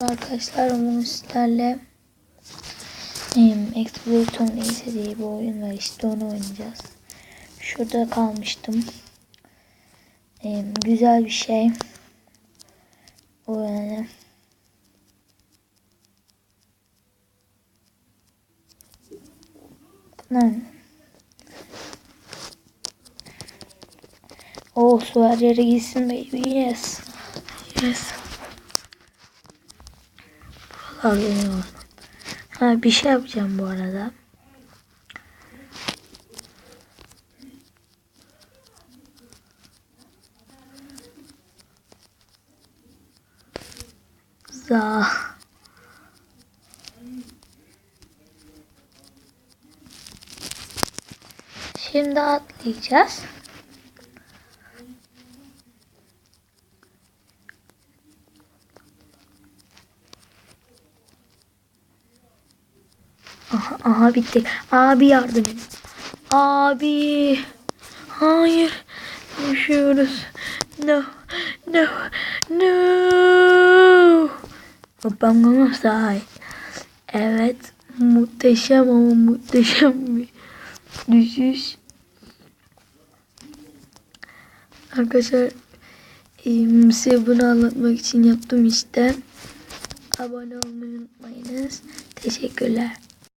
Arkadaşlar bugün sizlerle em, Exploiton Ace diye bir oyun var işte onu oynayacağız. Şurada kalmıştım. Em, güzel bir şey. O yani. Lan. Oh su her yere gitsin baby yes. Yes. Orman. Ha bir şey yapacağım bu arada. Za. Şimdi atlayacağız. Aha, aha bitti. Abi yardım edin. Abi. Hayır. Düşüyoruz. No. No. No. Ama sahip. Evet. Muhteşem ama muhteşem bir düşüş. Arkadaşlar em, size bunu anlatmak için yaptım işte. Abone olmayı unutmayınız. Teşekkürler.